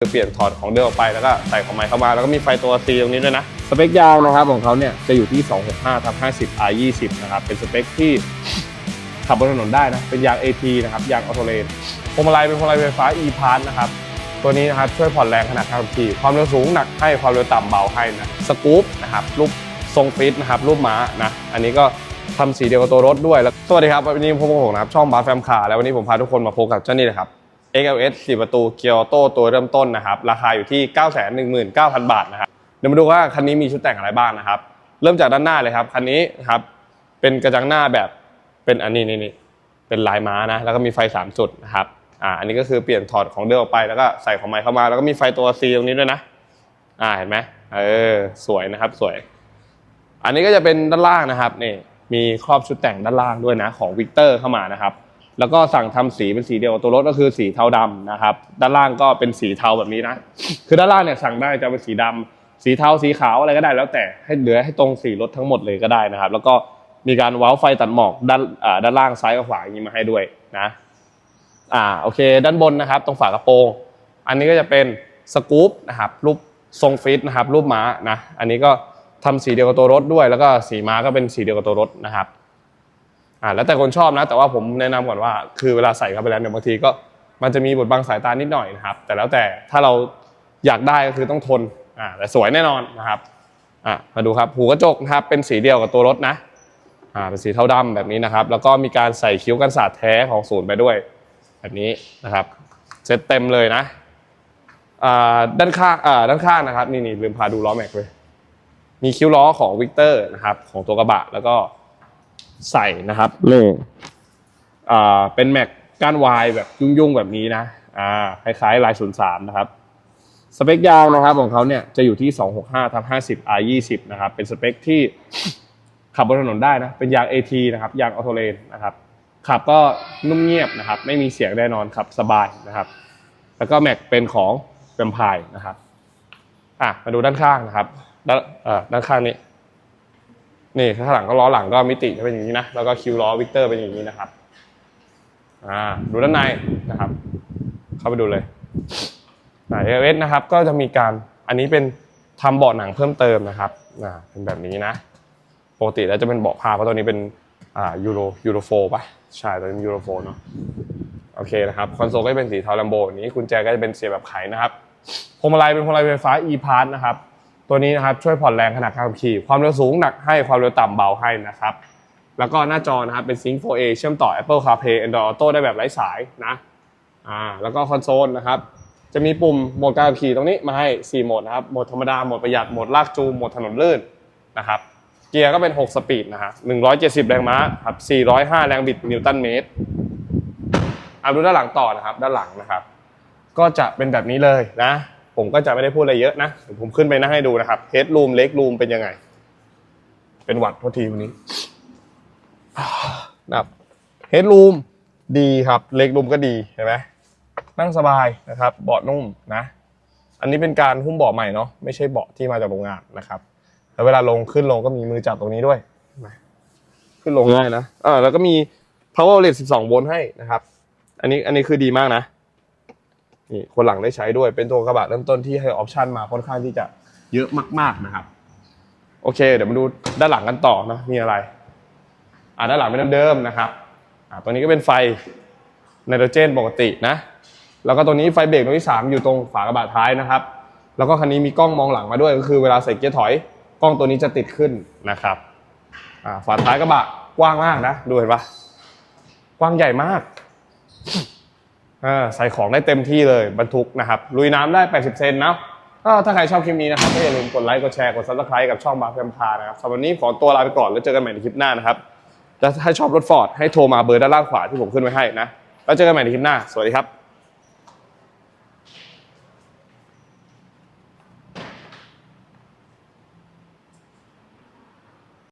คือเปลี่ยนถอดของเดิมออกไปแล้วก็ใส่ของใหม่เข้ามาแล้วก็มีไฟตัว C ตรงนี้ด้วยนะ สเปคยางนะครับของเขาเนี่ยจะอยู่ที่ 265ทับ50 R 20 นะครับ เป็นสเปคที่ขับบนถนนได้นะ เป็นยาง AT นะครับ ยางออโตเลนพวงมาลัยเป็นพวงมาลัยไฟฟ้า e p a s s นะครับ ตัวนี้นะครับช่วยผ่อนแรงขนาดขับขี่ ความเร็วสูงหนักให้ความเร็วต่ำเบาให้นะ สกู๊ปนะครับรูปทรงฟิตนะครับรูปม้านะ อันนี้ก็ทำสีเดียวกับตัวรถด้วยแล้วสวัสดีครับวันนี้ผมผมนะครับช่องบาร์แฟมคาร์แล้ววันนี้ผมพาทุกคนมาพบกับเจ้านี่เลยครับ XLS 4 ประตูเกียร์ออโต้ตัวเริ่มต้นนะครับ ราคาอยู่ที่ 919,000 บาทนะครับ เดี๋ยวมาดูว่าคันนี้มีชุดแต่งอะไรบ้างนะครับ เริ่มจากด้านหน้าเลยครับ คันนี้นะครับ เป็นกระจังหน้าแบบเป็นอันนี้นี่นี่เป็นลายม้านะ แล้วก็มีไฟ 3 จุดนะครับ อ่า อันนี้ก็คือเปลี่ยนถอดของเดิมออกไปแล้วก็ใส่ของใหม่เข้ามา แล้วก็มีไฟตัว C ตรงนี้ด้วยนะ อ่า เห็นไหมเออ สวยนะครับ สวย อันนี้ก็จะเป็นด้านล่างนะครับ นี่ มีครอบชุดแต่งด้านล่างด้วยนะ ของวิกเตอร์เข้ามานะครับ แล้วก็สั่งทำสีเป็นสีเดียวกับตัวรถก็คือสีเทาดำนะครับ ด้านล่างก็เป็นสีเทาแบบนี้นะ คือด้านล่างเนี่ยสั่งได้จะเป็นสีดำสีเทาสีขาวอะไรก็ได้แล้วแต่ให้เหลือให้ตรงสีรถทั้งหมดเลยก็ได้นะครับ แล้วก็มีการว้าไฟตัดหมอกด้านด้านล่างซ้ายกับขวาอย่างนี้มาให้ด้วยนะอ่าโอเค ด้านบนนะครับ ตรงฝากระโปรงอันนี้ก็จะเป็นสกู๊ปนะครับรูปทรงฟิตนะครับรูปม้านะอันนี้ก็ทำสีเดียวกับตัวรถด้วย แล้วก็สีม้าก็เป็นสีเดียวกับตัวรถนะครับ อ่าแล้วแต่คนชอบนะ แต่ว่าผมแนะนำก่อนว่า คือเวลาใส่เข้าไปแล้วเนี่ยบางทีก็มันจะมีบทบังสายตานิดหน่อยนะครับ แต่แล้วแต่ถ้าเราอยากได้ก็คือต้องทนอ่าแต่สวยแน่นอนนะครับอ่ามาดูครับหูกระจกนะครับเป็นสีเดียวกับตัวรถนะอ่าเป็นสีเทาดำแบบนี้นะครับ แล้วก็มีการใส่คิ้วกันสาดแท้ของศูนย์ไปด้วย แบบนี้นะครับเซตเต็มเลยนะอ่าด้านข้างอ่าด้านข้างนะครับนี่นี่ลืมพาดูล้อแม็กเลยมีคิ้วล้อของวิกเตอร์นะครับของตัวกระบะแล้วก็ ใส่นะครับนี่อ่าเป็นแม็กก้านวายแบบยุ่งๆแบบนี้นะอ่าคล้ายๆลาย03นะครับสเปคยางนะครับของเขาเนี่ยจะอยู่ที่ 265ทับ50 R 20นะครับ เป็นสเปคที่ขับบนถนนได้นะ เป็นยาง AT นะครับ ยางออโตเลนนะครับ ขับก็นุ่มเงียบนะครับ ไม่มีเสียงแน่นอนครับสบายนะครับ แล้วก็แม็กเป็นของแวมไพร์นะครับ อะ มาดูด้านข้างนะครับ ด้านเอ่อด้านข้างนี้ นี่ข้างหลังก็ล้อหลังก็มิติจะเป็นอย่างนี้นะแล้วก็คิวล้อวิกเตอร์เป็นอย่างนี้นะครับอ่าดูด้านในนะครับ เข้าไปดูเลยอ่าเอเอสนะครับก็จะมีการอันนี้เป็นทำเบาะหนังเพิ่มเติมนะครับอ่าเป็นแบบนี้นะปกติแล้วจะเป็นเบาะผ้าเพราะตัวนี้เป็นอ่ายูโรยูโรโฟป่ะใช่ตัวนี้ยูโรโฟเนาะโอเคนะครับคอนโซลก็จะเป็นสีเทาลัมโบนี้กุญแจก็จะเป็นเสียบแบบไขนะครับพวงมาลัยเป็นพวงมาลัยไฟฟ้า e p a s s นะครับ ตัวนี้นะครับช่วยผ่อนแรงขนาดขับขี่ ความเร็วสูงหนักให้ความเร็วต่ำเบาให้นะครับ แล้วก็หน้าจอนะครับเป็น Sync 4A เชื่อมต่อ Apple CarPlay Android Auto ได้แบบไร้สายนะอ่าแล้วก็คอนโซลนะครับจะมีปุ่มโหมดการขับขี่ตรงนี้มาให้ 4 โหมดนะครับโหมดธรรมดาโหมดประหยัดโหมดลากจูงโหมดถนนลื่นนะครับเกียร์ก็เป็น 6 สปีดนะฮะ170 แรงม้าครับ 405 แรงบิดนิวตันเมตรเอาดูด้านหลังต่อนะครับ ด้านหลังนะครับ ก็จะเป็นแบบนี้เลยนะ ผมก็จะไม่ได้พูดอะไรเยอะนะผมขึ้นไปนะให้ดูนะครับเฮดรูมเล็กรูมเป็นยังไง เป็นหวัดโทษทีวันนี้นะครับเฮดรูมดีครับเล็กรูมก็ดีเห็นไหมนั่งสบายนะครับ เบาะนุ่มนะ อันนี้เป็นการหุ้มเบาะใหม่เนาะไม่ใช่เบาะที่มาจากโรงงานนะครับแล้วเวลาลงขึ้นลงก็มีมือจับตรงนี้ด้วยขึ้นลงง่ายนะอ่าแล้วก็มี power outlet 12 โวลต์ให้นะครับ อันนี้อันนี้คือดีมากนะ นี่คนหลังได้ใช้ด้วยเป็นตัวกระบะเริ่มต้นที่ให้ออปชันมาค่อนข้างที่จะเยอะมากๆนะครับ โอเค เดี๋ยวมาดูด้านหลังกันต่อเนะมีอะไร อ่าด้านหลังเป็นเดิมๆนะครับอ่าตัวนี้ก็เป็นไฟไนโตรเจนปกตินะ แล้วก็ตัวนี้ไฟเบรกตัวที่ 3 อยู่ตรงฝากระบะท้ายนะครับ แล้วก็คันนี้มีกล้องมองหลังมาด้วยก็คือเวลาใส่เกียร์ถอย กล้องตัวนี้จะติดขึ้นนะครับอ่าฝาท้ายกระบะกว้างมากนะดูเห็นปะกว้างใหญ่มาก ใส่ของได้เต็มที่เลยบรรทุกนะครับลุยน้ำได้ 80 เซนนะก็ถ้าใครชอบคลิปนี้นะครับก็อย่าลืมกดไลค์กดแชร์กดซับสไครต์กับช่องบาร์เฟมพานะครับสำหรับวันนี้ขอตัวลาไปก่อนแล้วเจอกันใหม่ในคลิปหน้านะครับถ้าชอบรถฟอร์ดให้โทรมาเบอร์ด้านล่างขวาที่ผมขึ้นไว้ให้นะแล้วเจอกันใหม่ในคลิปหน้าสวัสดีครับ